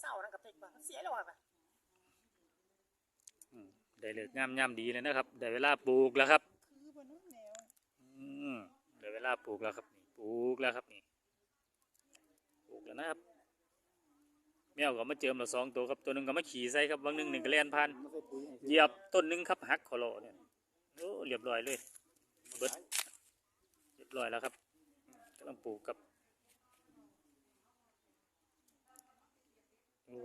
เศร้านั่นกับเด็กบ้างเสียแล้วว่ะอืมได้เลิกงามยามดีเลยนะครับได้เวลาปลูกแล้วครับคือบนนู้นแนวอืมได้เวลาปลูกแล้วครับนี่ปลูกแล้วครับนี่ปลูกแล้วนะครับแมวก็มาเจิมเราสองตัวครับตัวหนึ่งก็มาขี่ใส่ครับบางหนึ่งหนึ่งก็เลียนพันมาใส่ปุ๋ยให้เหยียบต้นหนึ่งครับหักคอโลเนี่ยโอ้เรียบร้อยเลยเบิดเรียบร้อยแล้วครับกำลังปลูกครับ โอ้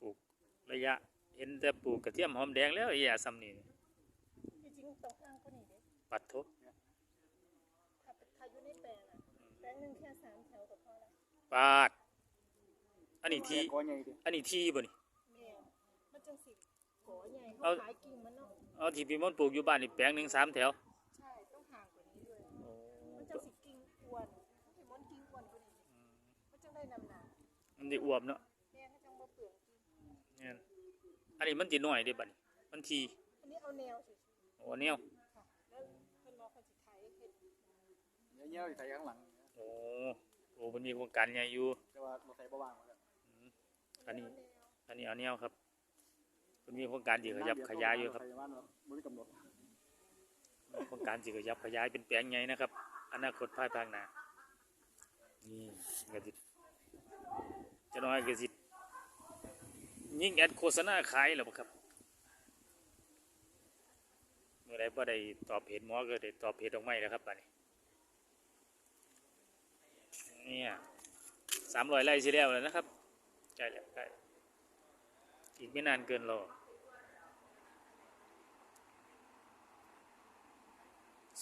ปลูกระยะ เห็นแต่ปลูกกระเทียมหอมแดงแล้วไอ้ยาซ้ำนี่จริงๆตรงข้างก็นี่เด็กปัดทุบถ้าถ้าอยู่ในแปลงอะแปลงหนึ่งแค่สามแถวก็พอละปาด อันนี้ทีก้อนใหญ่ดิอันนี้ทีบ่นี่ แม่มันจังสิโกใหญ่เอาเขาขายกิ่งมันเนาะ เอาที่พี่มนต์ปลูกอยู่บ้านนี่แปลงหนึ่งสามแถว ใช่ต้องห่างกว่านี้ด้วยมันจังสิกิ่งอ้วนที่มันกิ่งอ้วนกว่านี้มันจังได้นำหนา มันจะอวบเนาะแม่ก็จังบ่เปลืองกิ่งเนี่ยอันนี้มันจีน้อยเด้บัดนี้มันทีอันนี้เอาแนวสิโอ้แนวค่ะแล้วเพิ่นบอกเพิ่นสิไถเฮ็ดเงี้ยวๆใส่ข้างหลังโอ้โอ้มันมีโครงการใหญ่อยู่แต่ว่าเราใส่บ่วางมาแล้วอันนี้แนวอันนี้เอาแนวครับมันมีโครงการจีขยับขยายอยู่ครับใส่บ้านเราไม่ได้กำหนดโครงการจีขยับขยายเป็นแปลงใหญ่นะครับอนาคตภายภาคหน้านี่กระสิ จะน้อยกระสิยิ่งแอดโฆษณาขายหรอครับเมื่อไรพอได้ตอบเพจหมอก็ได้ตอบเพจดอกไม้แล้วครับบัดนี้เนี่ยสามร้อยไร่สิแล้วแล้วนะครับใกล้แล้วใกล้อีกไม่นานเกินรอ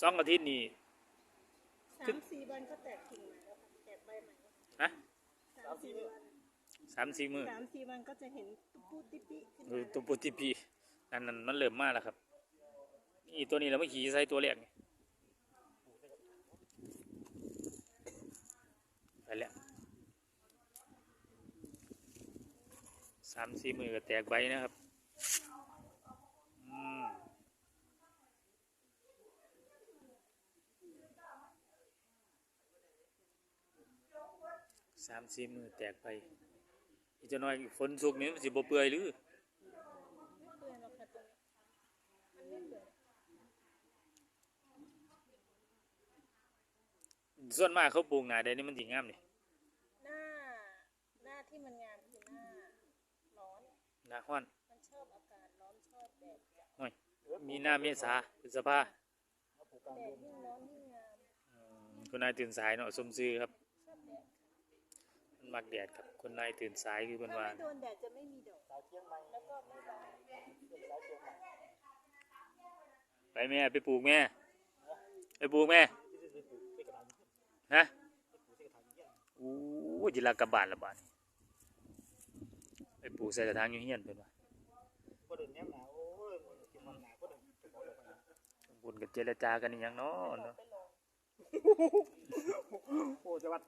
สองอาทิตย์นี่สามสี่วันก็แตกกิ่งใหม่แล้วค่ะแตกใบใหม่แล้วฮะสามสี่วัน สามสี่มือสามสี่วันก็จะเห็นตุ๊ปูติปิขึ้นเออมาตัวปุติพีนั่นนั่นมันเริ่มมาแล้วครับนี่ตัวนี้เราไม่ขี่ใส่ตัวแรกนี่ไปแล้วสามสี่มือก็แตกใบนะครับอืมสามสี่มือแตกไป อีกจะน้อยฝนสุกนี่มันสิบ่เปื่อยหรือไม่เปื่อยหรอกค่ะตรงนี้มันไม่เปื่อยส่วนมากเขาปลูกหนาแดงนี่มันสิงามนี่หน้าหน้าที่มันงามคือหน้าร้อน หนาฮ้อนมันชอบอากาศร้อนชอบแดดจัดห้อยมีหน้าเมษาพฤษภาแดดยิ่งร้อนยิ่งงามอืมคุณนายตื่นสายเนาะสมซื้อครับชอบแดด มันมักแดดครับคุณนายตื่นสายคือเพิ่นถ้าว่าไม่โดนแดดจะไม่มีดอกสายเชียงใหม่แล้วก็ไม่บานเป็นสายเชียงใหม่ไปแม่ ไปปลูกแม่ ไปปลูกแม่ที่จะปลูกที่กระถางฮะปลูกที่กระถางเงี้ยอู้จิลากลับบานละบาดนี้ไปปลูกใส่กระถางอยู่เฮียนเพิ่นว่าก็เดินแนมหนาวโอ้ยกินมันหนาวก็เดินจะบอกเลยว่าบุญกับเจรจากันอีหยังเนาะเนาะไปลองโอ้จะวัด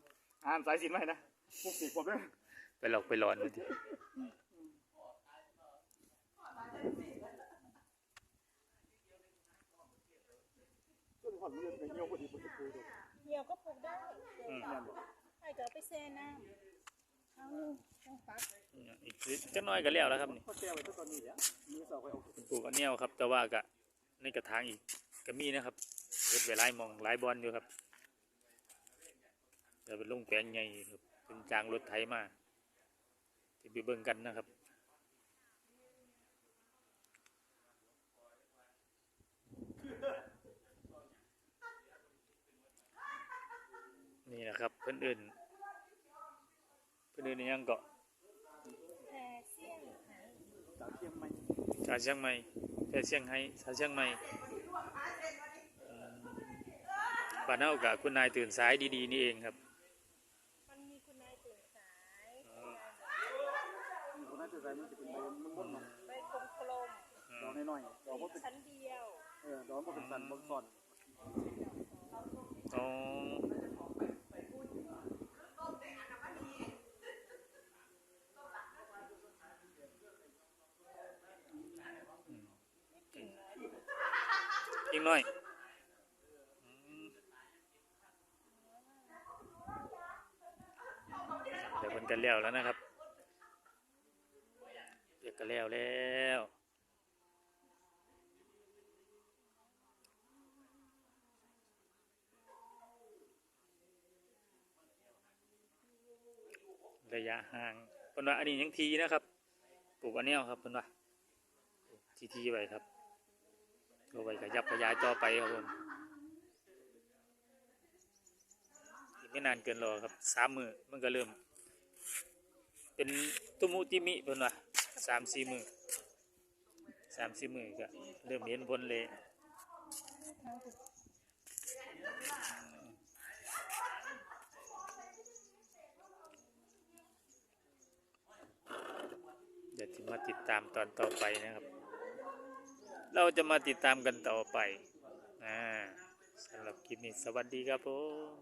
อ่านสายสินไหมนะ ปลูกปีกผมด้วยไปหลอกไปหลอนมันดิต้นหอนมันเป็นเงี้ยวพอดีพอดีปลูกเลยเหี่ยวก็ปลูกได้อืมให้ก็เอาไปแช่น้ำครั้งหนึงต้องปักอีกจักหน้อยก็แล้วแล้วครับนี่เขาแก้ไว้ตั้งตอนนี้เนี่ยมือสาวไปเอาปลูกอันเนี้ยครับ แต่ว่าก็ในกระถางอีกก็มีนะครับเฮ็ดไว้หลายหมองหลายบอลอยู่ครับเดี๋ยวเป็นลงแปลงใหญ่ครับ เป็นจางรถไถมาที่ไปเบิ่งกันนะครับนี่นะครับเพื่อนอื่นเพื่อนอื่นยังเกาะแพรเสี่ยงหาเชียงใหม่ชาเชียงใหม่แค่เชียงไฮ้ชาเชียงใหม่อืมบ้านเฮากับคุณนายตื่นสายดีๆนี่เองครับ มันมีคุณนายตื่นสาย มีคนน่าจะใส่มันจะเป็นใบมันม้วนๆเนาะใบกลมกลมดอกน้อยๆดอกมันเป็นชั้นเดียว เออดอกมันเป็นสันบนซ่อนอ๋ออีกหน่อยอืมมันกันแล้วแล้วนะครับเรี ยกกันแล้วแล้วระยะห่างเพิ่นว่าอันนี้ยังทีนะครับปลูกอันแนวครับเพิ่นว่าทีทีไว้ครับก็ไว้ขยับขยายต่อไปครับผมอีกไม่นานเกินรอครับสามมือมันก็เริ่ม เป็นตุมุติมิเพิ่นว่า สามสี่มือสามสี่มือก็เริ่มเห็นผลเลยเดี๋ยวจะมาติดตามตอนต่อไปนะครับ เราจะมาติดตามกันต่อไปอ่าสำหรับคลิปนี้สวัสดีครับผม